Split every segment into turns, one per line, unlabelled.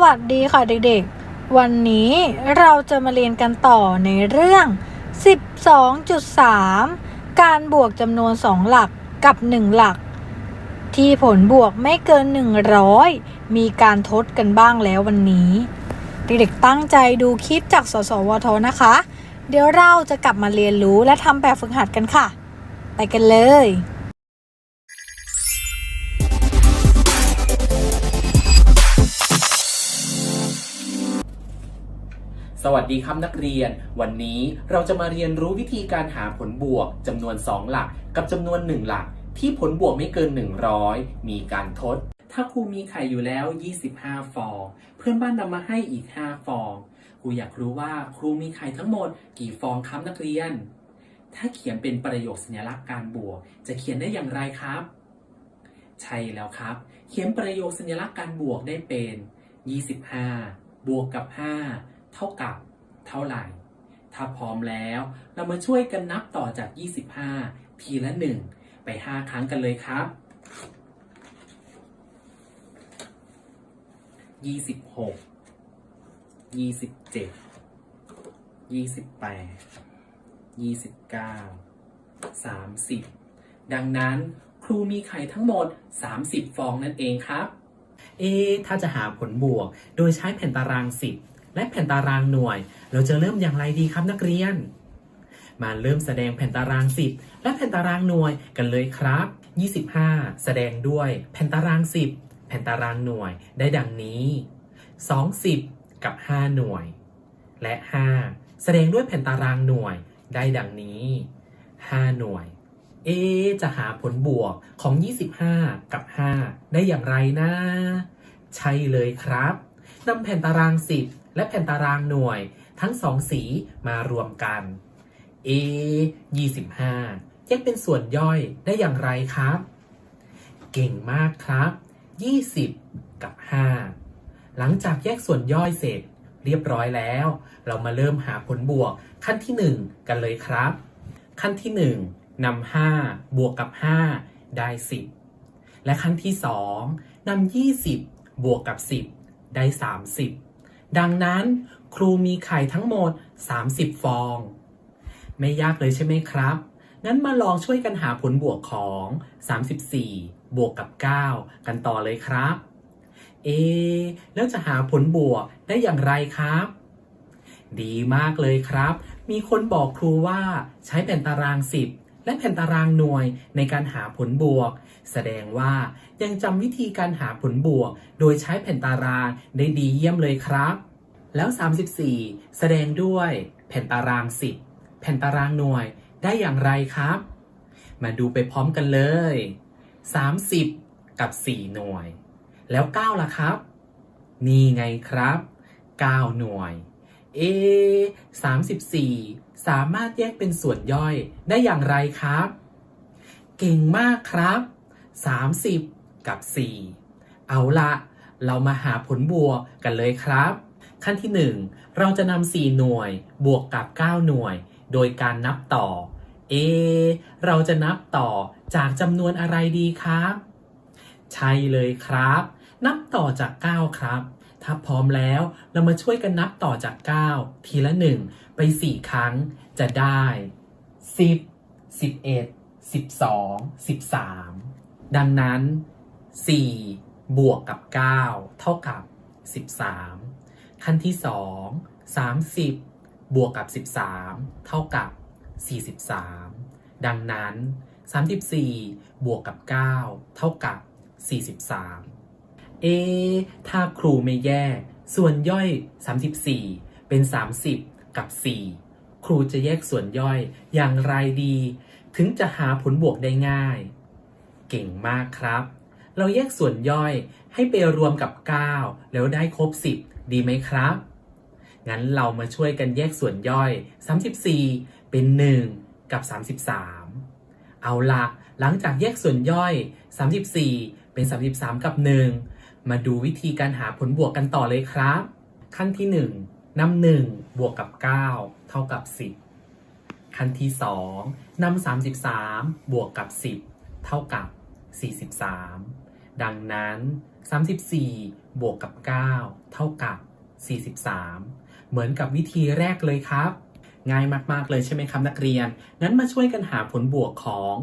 สวัสดีค่ะเด็กๆ วันนี้เราจะมาเรียนกันต่อในเรื่อง 12.3 การบวกจำนวน 2 หลักกับ 1 หลัก ที่ผลบวกไม่เกิน 100 มีการทดกันบ้างแล้ววันนี้ เด็กๆตั้งใจดูคลิปจากสสวทนะคะ เดี๋ยวเราจะกลับมาเรียนรู้และทำแบบฝึกหัดกันค่ะ ไปกันเลย
สวัสดีครับนักเรียน วันนี้เราจะมาเรียนรู้วิธีการหาผลบวกจำนวน 2 หลัก กับจำนวน 1 หลัก ที่ผลบวกไม่เกิน 100 มีการทด ถ้าครูมีไข่อยู่แล้ว 25 ฟอง เพื่อนบ้านนำมาให้อีก 5 ฟอง ครูอยากรู้ว่าครูมีไข่ทั้งหมด กี่ฟองครับนักเรียน ถ้าเขียนเป็นประโยคสัญลักษณ์การบวก จะเขียนได้อย่างไรครับ ใช่แล้วครับ เขียนประโยคสัญลักษณ์การบวกได้เป็น 25 บวกกับ 5 เท่ากับเท่าไหร่ ถ้าพร้อมแล้ว เรามาช่วยกันนับต่อจาก 25 ทีละ 1 ไป 5 ครั้งกันเลยครับ 26 27 28 29 30 ดังนั้นครูมีไข่ทั้งหมด 30 ฟองนั่นเองครับ เอะถ้าจะหาผลบวก โดยใช้แผ่นตาราง 10 และแผ่นตารางหน่วย เราจะเริ่มอย่างไรดีครับนักเรียน มาเริ่มแสดงแผ่นตาราง 10 และแผ่นตารางหน่วยกันเลยครับ 25 แสดงด้วยแผ่นตาราง 10 แผ่นตารางหน่วยได้ดังนี้ 20 กับ 5 หน่วย และ 5 แสดงด้วยแผ่นตารางหน่วยได้ดังนี้ 5 หน่วย เอ จะหาผลบวกของ 25 กับ 5 ได้อย่างไรนะ ใช่เลยครับนำแผ่นตาราง 10 และแผ่นตารางหน่วยทั้งสองสีมารวมกัน A 25 แยกเป็นส่วนย่อยได้อย่างไรครับ เก่งมากครับ 20 กับ 5 หลังจากแยกส่วนย่อยเสร็จเรียบร้อยแล้ว เรามาเริ่มหาผลบวกขั้นที่ 1 กันเลยครับ ขั้นที่ 1นำ5บวกกับ 5 ได้ 10 และขั้นที่ 2นำ20 บวกกับ 10 ได้ 30 ดังนั้นครูมีไข่ทั้งหมด 30 ฟอง ไม่ยากเลยใช่ไหมครับ งั้นมาลองช่วยกันหาผลบวกของ 34 บวกกับ 9 กันต่อเลยครับ เอะแล้วจะหาผลบวกได้อย่างไรครับ ดีมากเลยครับ มีคนบอกครูว่าใช้แผ่นตาราง 10 และแผ่นตารางหน่วยในการหาผลบวก แสดงว่ายังจำวิธีการหาผลบวก โดยใช้แผ่นตารางได้ดีเยี่ยมเลยครับ แล้ว 34 แสดงด้วยแผ่นตาราง 10 แผ่นตารางหน่วยได้อย่างไรครับ มาดูไปพร้อมกันเลย 30 กับ 4 หน่วย แล้ว 9 ล่ะครับ นี่ไงครับ 9 หน่วย เอ34 สามารถแยกเป็นส่วนย่อยได้อย่างไรครับ เก่งมากครับ 30 กับ 4 เอาละเรามาหาผลบวกกันเลยครับ ขั้นที่ 1 เราจะนำ4หน่วยบวกกับ 9 หน่วย โดยการนับต่อ เอ เราจะนับต่อจากจำนวนอะไรดีครับ ใช่เลยครับ นับต่อจาก 9 ครับ ถ้าพร้อมแล้วเรามาช่วยกันนับต่อจาก 9 ทีละ 1 ไป 4 ครั้งจะได้ 10 11 12 13 ดังนั้น 4 บวกกับ 9 เท่ากับ 13 ขั้นที่ 2 30 บวกกับ 13 เท่ากับ 43 ดังนั้น 34 บวกกับ 9 เท่ากับ 43 เอะถ้าครูไม่แยกส่วนย่อย 34 เป็น 30 กับ 4 ครูจะแยกส่วนย่อยอย่างไรดี ถึงจะหาผลบวกได้ง่าย เก่งมากครับ เราแยกส่วนย่อยให้ไปรวมกับ 9 แล้วได้ครบ 10 ดีไหมครับ งั้นเรามาช่วยกันแยกส่วนย่อย 34 เป็น 1 กับ 33 เอาละหลังจากแยกส่วนย่อย 34 เป็น 33 กับ 1 มาดูวิธีการหาผลบวกกันต่อเลยครับ ขั้นที่ 1นำ1บวกกับ 9 เท่ากับ 10 ขั้นที่ 2นำ33 บวกกับ 10 เท่ากับ 43 ดังนั้น 34 บวกกับ 9 เท่ากับ 43 เหมือนกับวิธีแรกเลยครับง่ายมาก ๆ เลยใช่ไหมครับนักเรียน งั้นมาช่วยกันหาผลบวกของ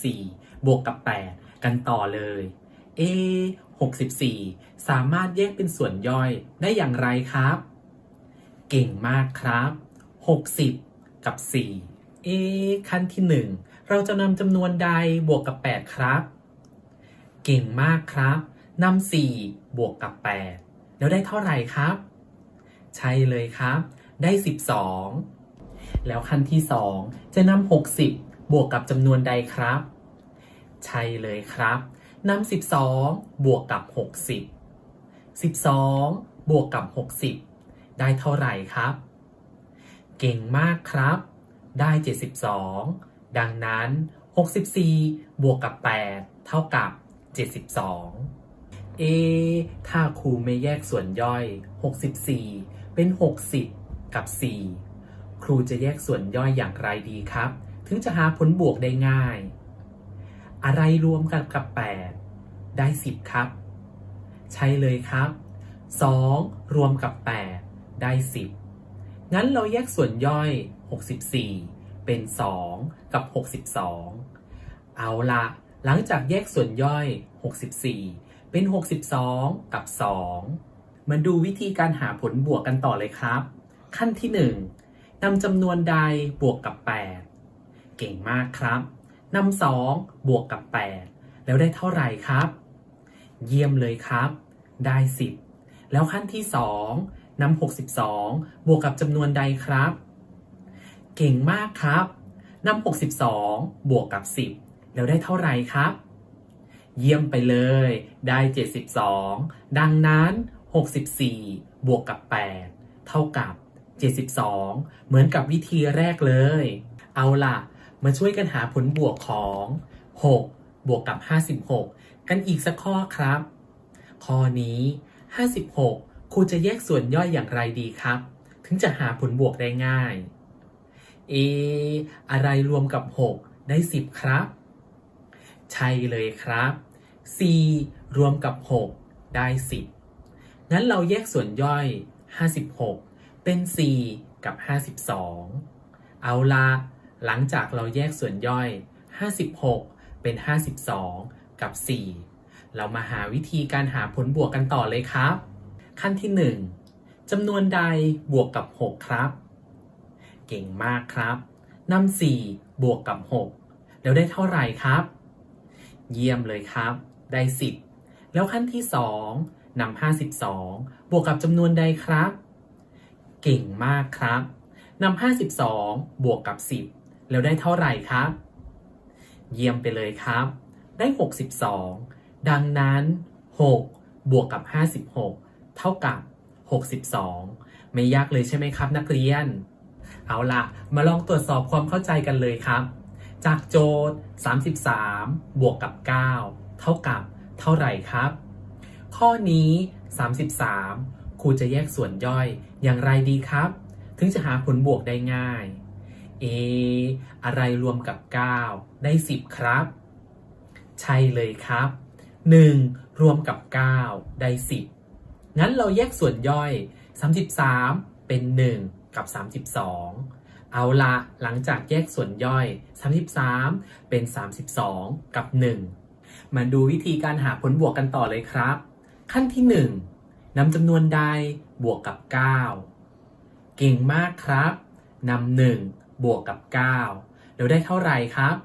64 บวกกับ 8 กันต่อเลย เอ 64 สามารถแยกเป็นส่วนย่อยได้อย่างไรครับ เก่งมากครับ 60 กับ 4 เอขั้นที่ 1 เราจะนำจำนวนใดบวกกับ 8 ครับ เก่งมากครับนำ4บวกกับ 8 แล้วได้เท่าไหร่ครับ ใช่เลยครับ ได้ 12 แล้วขั้นที่ 2 จะนำ60 บวกกับจำนวนใดครับ ใช่เลยครับ นำ12 บวกกับ 60 12 บวกกับ 60 ได้เท่าไหร่ครับ เก่งมากครับ ได้ 72 ดังนั้น 64 บวกกับ 8 เท่ากับ 72 เอ ถ้าครูไม่แยกส่วนย่อย 64 เป็น 60 กับ 4 ครูจะแยกส่วนย่อยอย่างไรดีครับ ถึงจะหาผลบวกได้ง่าย อะไรรวมกันกับ 8 ได้ 10 ครับ ใช่เลยครับ 2 รวมกับ 8 ได้ 10 งั้นเราแยกส่วนย่อย 64 เป็น 2 กับ 62 เอาละหลังจากแยกส่วนย่อย 64 เป็น 62 กับ 2 มาดูวิธีการหาผลบวกกันต่อเลยครับ ขั้นที่ 1นำจำนวนใดบวกกับ 8 เก่งมากครับ นำ2บวกกับ 8 แล้วได้เท่าไหร่ครับ เยี่ยมเลยครับ ได้ 10 แล้วขั้นที่ 2นำ62 บวกกับจำนวนใดครับ เก่งมากครับนำ62 บวกกับ 10 แล้วได้เท่าไหร่ครับ เยี่ยมไปเลย ได้ 72 ดังนั้น 64 บวกกับ 8 เท่ากับ 72 เหมือนกับวิธีแรกเลย เอาล่ะ มาช่วยกันหาผลบวกของ 6 บวกกับ 56 กันอีกสักข้อครับ ข้อนี้ 56ครูจะแยกส่วนย่อยอย่างไรดีครับ ถึงจะหาผลบวกได้ง่าย เอ อะไรรวมกับ 6 ได้ 10 ครับ ใช่เลยครับ 4 รวมกับ 6 ได้ 10 งั้นเราแยกส่วนย่อย 56 เป็น 4 กับ 52 เอาละ หลังจากเราแยกส่วนย่อย 56 เป็น 52 กับ 4 เรามาหาวิธีการหาผลบวกกันต่อเลยครับ ขั้นที่ 1จำนวนใดบวกกับ 6 ครับ เก่งมากครับนำ4บวกกับ 6 แล้วได้เท่าไหร่ครับ เยี่ยมเลยครับ ได้ 10 แล้วขั้นที่ 2นำ52 บวกกับจำนวนใดครับ เก่งมากครับนำ52 บวกกับ 10 แล้วได้เท่าไหร่ครับ เยี่ยมไปเลยครับ ได้ 62 ดังนั้น 6 บวกกับ 56 เท่ากับ 62 ไม่ยากเลยใช่ไหมครับ นักเรียน เอาล่ะมาลองตรวจสอบความเข้าใจกันเลยครับ จากโจทย์ 33 บวกกับ 9 เท่ากับ เท่าไหร่ครับ ข้อนี้ 33ครูจะแยกส่วนย่อยอย่างไรดีครับ ถึงจะหาผลบวกได้ง่าย เอ อะไรรวมกับ 9 ได้ 10 ครับ ใช่เลยครับ 1 รวมกับ 9 ได้ 10 งั้นเราแยกส่วนย่อย 33 เป็น 1 กับ 32 เอาละหลังจากแยกส่วนย่อย 33 เป็น 32 กับ 1 มาดูวิธีการหาผลบวกกันต่อเลยครับ ขั้นที่ 1นำจำนวนใดบวกกับ 9 เก่งมากครับนำหนึ่ง บวกกับ 9 แล้วได้เท่าไหร่ครับ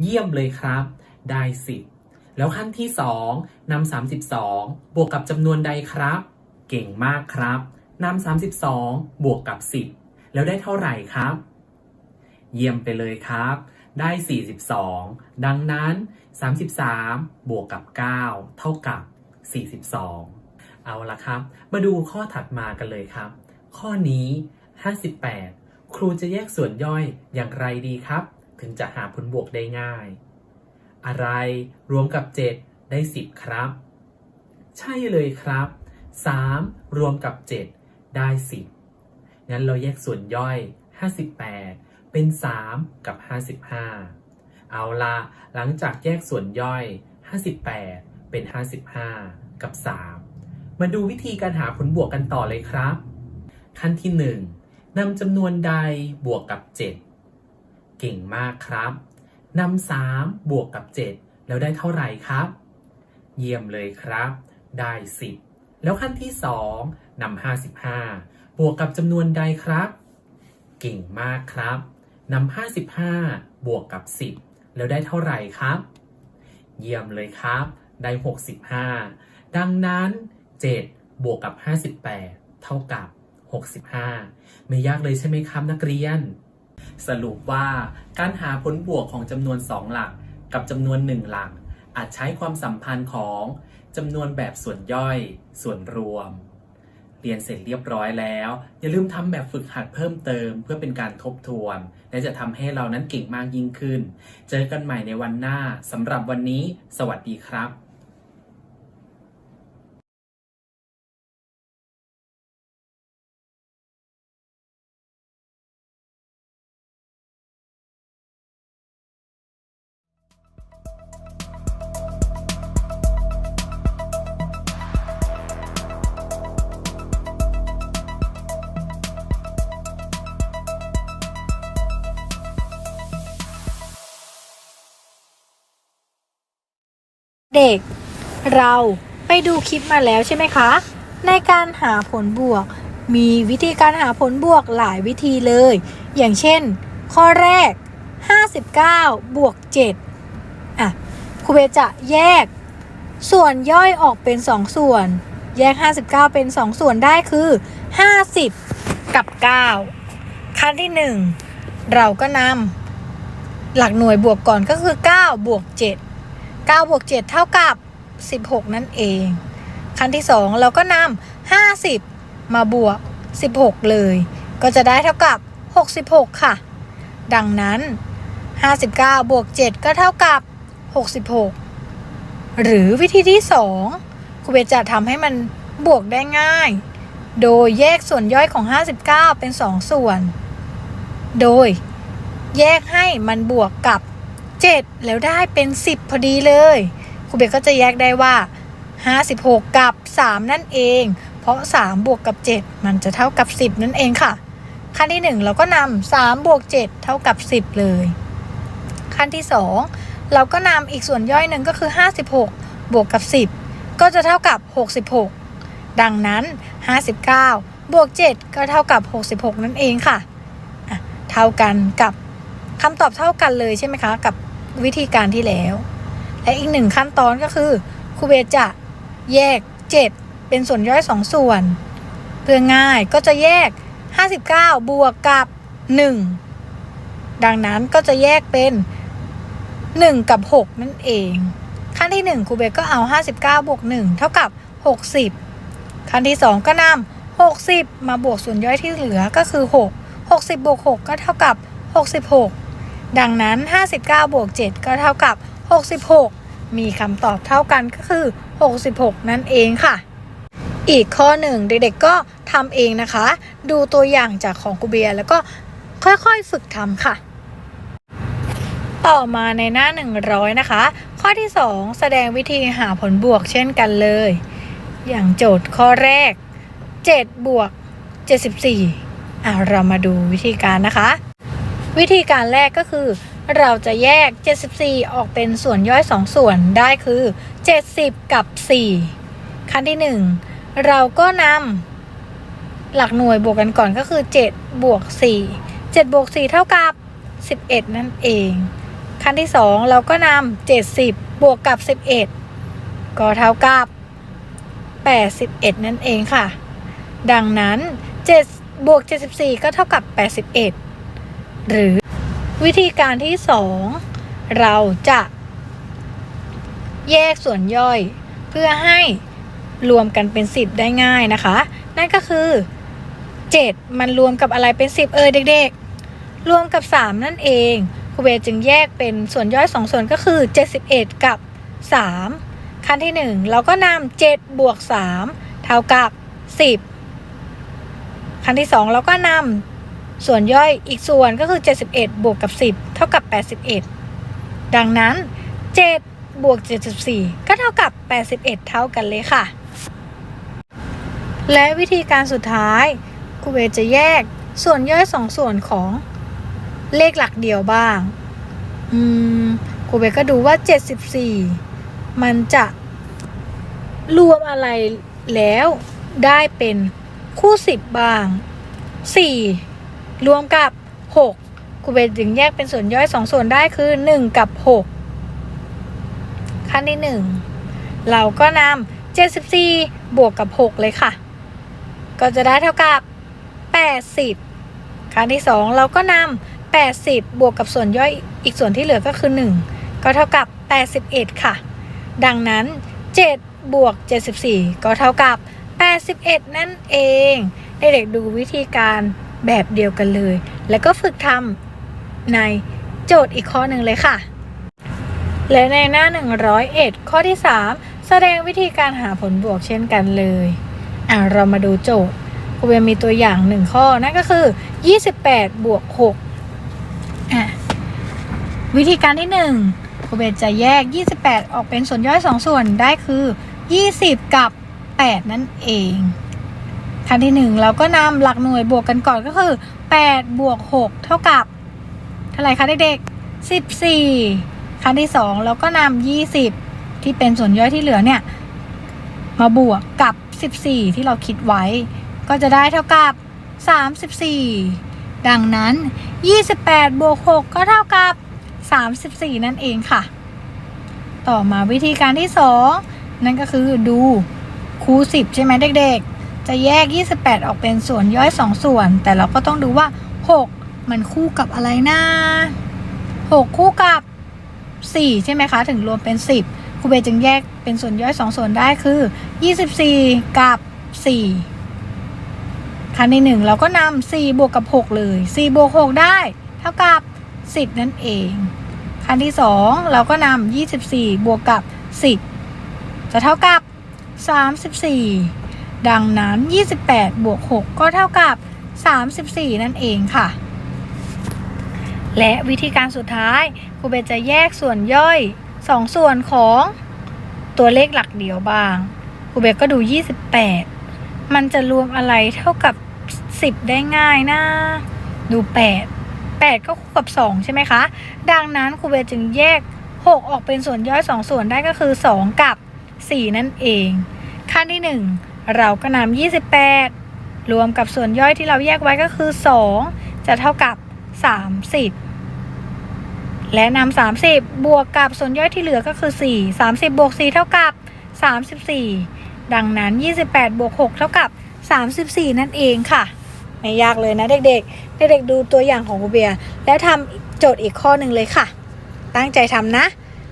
เยี่ยมเลยครับ ได้ 10 แล้วขั้นที่ 2นำ32 บวกกับจำนวนใดครับ เก่งมากครับนำ32 บวกกับ 10 แล้วได้เท่าไหร่ครับ เยี่ยมไปเลยครับ ได้ 42 ดังนั้น 33 บวกกับ 9 เท่ากับ 42 เอาละครับ มาดูข้อถัดมากันเลยครับ ข้อนี้ 58 ครูจะแยกส่วนย่อยอย่างไรดีครับ ถึงจะหาผลบวกได้ง่าย อะไรรวมกับ 7 ได้ 10 ครับ ใช่เลยครับ 3 รวมกับ 7 ได้ 10 งั้นเราแยกส่วนย่อย 58 เป็น 3 กับ 55 เอาละหลังจากแยกส่วนย่อย 58เเป็น 55 กับ 3 มาดูวิธีการหาผลบวกกันต่อเลยครับ ขั้นที่ 1 นำจำนวนใดบวกกับ 7 เก่งมากครับนำ3บวกกับ 7 แล้วได้เท่าไหร่ครับ เยี่ยมเลยครับ ได้ 10 แล้วขั้นที่ 2นำ55 บวกกับจำนวนใดครับ เก่งมากครับนำ55 บวกกับ 10 แล้วได้เท่าไหร่ครับ เยี่ยมเลยครับ ได้ 65 ดังนั้น 7 บวกกับ 58 เท่ากับ 65 ไม่ยากเลยใช่ไหมครับนักเรียน สรุปว่าการหาผลบวกของจำนวน 2 หลักกับจำนวน 1 หลัก อาจใช้ความสัมพันธ์ของจำนวนแบบส่วนย่อย ส่วนรวม เรียนเสร็จเรียบร้อยแล้ว อย่าลืมทำแบบฝึกหัดเพิ่มเติม เพื่อเป็นการทบทวน และจะทำให้เรานั้นเก่งมากยิ่งขึ้น เจอกันใหม่ในวันหน้าสำหรับวันนี้ สวัสดีครับ
เด็ก เราไปดูคลิปมาแล้วใช่ไหมคะ ในการหาผลบวก มีวิธีการหาผลบวกหลายวิธีเลย อย่างเช่น ข้อแรก 59 บวก 7 อะครูเบจะแยก ส่วนย่อยออกเป็น 2 ส่วน แยก 59 เป็น 2 ส่วนได้คือ 50 กับ 9 ขั้นที่ 1 เราก็นำหลักหน่วยบวกก่อนก็คือ 9 บวก 7 9บวก7เท่ากับ 16 นั่นเอง ขั้นที่ 2 เราก็นำ50 มาบวก 16 เลย ก็จะได้เท่ากับ 66 ค่ะ ดังนั้น 59 บวก 7 ก็เท่ากับ 66 หรือวิธีที่ 2ครูเบจะทำให้มันบวกได้ง่าย โดยแยกส่วนย่อยของ 59 เป็น 2 ส่วน โดยแยกให้มันบวกกับ 7 แล้วได้เป็น 10 พอดีเลยครูเบสก็จะแยกได้ว่า 56 กับ 3 นั่นเอง เพราะ 3 บวกกับ 7 มันจะเท่ากับ 10 นั่นเองค่ะ ขั้นที่ 1 เราก็นำ3บวก7 เท่ากับ 10 เลย ขั้นที่ 2 เราก็นำอีกส่วนย่อยหนึ่งก็คือ 56 บวกกับ 10 ก็จะเท่ากับ 66 ดังนั้น 59 บวก 7 ก็เท่ากับ 66 นั่นเองค่ะอะเท่ากันกับคำตอบเท่ากันเลยใช่ไหมคะ กับ วิธีการที่แล้ว และอีกหนึ่งขั้นตอนก็คือครูเบสจะแยก 7 เป็นส่วนย่อย 2 ส่วน เพื่อง่ายก็จะแยก 59 บวกกับ 1 ดังนั้นก็จะแยกเป็น 1 กับ 6 นั่นเอง ขั้นที่ 1ครูเบสก็เอา 59 บวก 1 เท่ากับ 60 ขั้นที่ 2 ก็นำ60 มาบวกส่วนย่อยที่เหลือก็คือ 6 60บวก6ก็เท่ากับ 66 ดังนั้น 59 บวก 7 ก็เท่ากับ 66 มีคำตอบเท่ากันก็คือ 66 นั่นเองค่ะ อีกข้อหนึ่งเด็กๆก็ทำเองนะคะ ดูตัวอย่างจากของกูเบียร์แล้วก็ค่อยๆฝึกทำค่ะ ต่อมาในหน้า 100 นะคะ ข้อที่ 2 แสดงวิธีหาผลบวกเช่นกันเลย อย่างโจทย์ข้อแรก 7 บวก 74อะเรามาดูวิธีการนะคะ วิธีการแรกก็คือ เราจะแยก 74 ออกเป็นส่วนย่อย 2 ส่วนได้คือ 70 กับ 4 ขั้นที่ 1 เราก็นำหลักหน่วยบวกกันก่อนก็คือ 7 บวก 4 7บวก4เท่ากับ 11 นั่นเอง ขั้นที่ 2 เราก็นำ70 บวกกับ 11 ก็เท่ากับ 81 นั่นเองค่ะ ดังนั้น 7 บวก 74 ก็เท่ากับ 81 หรือวิธีการที่ 2 เราจะแยกส่วนย่อยเพื่อให้รวมกันเป็น 10 ได้ง่ายนะคะ นั่นก็คือ 7 มันรวมกับอะไรเป็น 10 เออเด็ก ๆ รวมกับ 3 นั่นเองครูเบจึงแยกเป็นส่วนย่อย 2 ส่วนก็คือ 71 กับ 3 ขั้นที่ 1 เราก็นำ7บวก 3 เท่ากับ 10 ขั้นที่ 2 เราก็นำ ส่วนย่อยอีกส่วนก็คือ 71 บวกกับ 10 เท่ากับ 81 ดังนั้น 7 บวก 74 ก็เท่ากับ 81 เท่ากันเลยค่ะ และวิธีการสุดท้ายครูเบจะแยกส่วนย่อยสองส่วนของเลขหลักเดียวบ้าง อืมครูเบก็ดูว่า 74 มันจะรวมอะไรแล้วได้เป็นคู่10บ้าง4 รวมกับ 6คูเบจึงแยกเป็นส่วนย่อยสองส่วนได้คือ 1 กับ 6 ขั้นที่ 1 เราก็นำ74 บวกกับ 6 เลยค่ะ ก็จะได้เท่ากับ 80ครั้งที่ 2 เราก็นำ80 บวกกับส่วนย่อยอีกส่วนที่เหลือก็คือ 1 ก็เท่ากับ 81 ค่ะ ดังนั้น 7 บวก 74 ก็เท่ากับ 81 นั่นเองเด็กๆดูวิธีการ แบบเดียวกันเลย แล้วก็ฝึกทำในโจทย์อีกข้อหนึ่งเลยค่ะ และในหน้า 101 ข้อที่ 3 แสดงวิธีการหาผลบวกเช่นกันเลยอะเรามาดูโจทย์ครูเบมีตัวอย่างหนึ่งข้อนั่นก็คือ 28 บวก6อะวิธีการที่1ครูเบจะแยก 28 ออกเป็นส่วนย่อย 2 ส่วนได้คือ 20 กับ 8 นั่นเอง ขั้นที่ 1 เราก็นำหลักหน่วยบวกกันก่อนก็คือ8บวก6เท่ากับเท่าไหร่คะเด็กๆ14 ขั้นที่ 2 เราก็นำ20 ที่เป็นส่วนย่อยที่เหลือเนี่ย มาบวกกับ 14 ที่เราคิดไว้ ก็จะได้เท่ากับ 34 ดังนั้น 28บวก6ก็เท่ากับ 34 นั่นเองค่ะ ต่อมาวิธีการที่ 2 นั่นก็คือดูคูณ10 ใช่ไหมเด็กๆ จะแยก 28 ออกเป็นส่วนย่อย 2 ส่วน แต่เราก็ต้องดูว่า 6 มันคู่กับอะไรนะ6 คู่กับ 4 ใช่ไหมคะ ถึงรวมเป็น 10ครูเบจึงแยกเป็นส่วนย่อย 2 ส่วนได้คือ 24 กับ4ขั้นที่1เราก็นำ4บวกกับ 6 เลย 4 บวก 6 ได้ เท่ากับ 10 นั่นเองขั้นที่ 2 เราก็นำ24 บวกกับ 10 จะเท่ากับ 34 ดังนั้น 28 บวก 6 ก็เท่ากับ 34 นั่นเองค่ะ และวิธีการสุดท้ายครูเบจะแยกส่วนย่อย 2 ส่วนของตัวเลขหลักเดียวบ้างครูเบก็ดู 28 มันจะรวมอะไรเท่ากับ 10 ได้ง่ายนะ ดู 8 8 ก็คู่กับ 2 ใช่ไหมคะ ดังนั้นครูเบจึงแยก 6 ออกเป็นส่วนย่อย 2 ส่วนได้ก็คือ 2 กับ 4 นั่นเอง ขั้นที่ 1 เราก็นำ28 รวมกับส่วนย่อยที่เราแยกไว้ก็คือ 2 จะเท่ากับ 30 และนำ30 บวกกับส่วนย่อยที่เหลือก็คือ 4 30 บวก 4 เท่ากับ 34 ดังนั้น 28 บวก 6 เท่ากับ 34 นั่นเองค่ะ ไม่ยากเลยนะเด็กๆ เด็กๆดูตัวอย่างของครูเบียร์แล้วทำโจทย์อีกข้อหนึ่งเลยค่ะ ตั้งใจทำนะ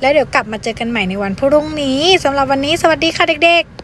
แล้วเดี๋ยวกลับมาเจอกันใหม่ในวันพรุ่งนี้สำหรับวันนี้สวัสดีค่ะเด็กๆ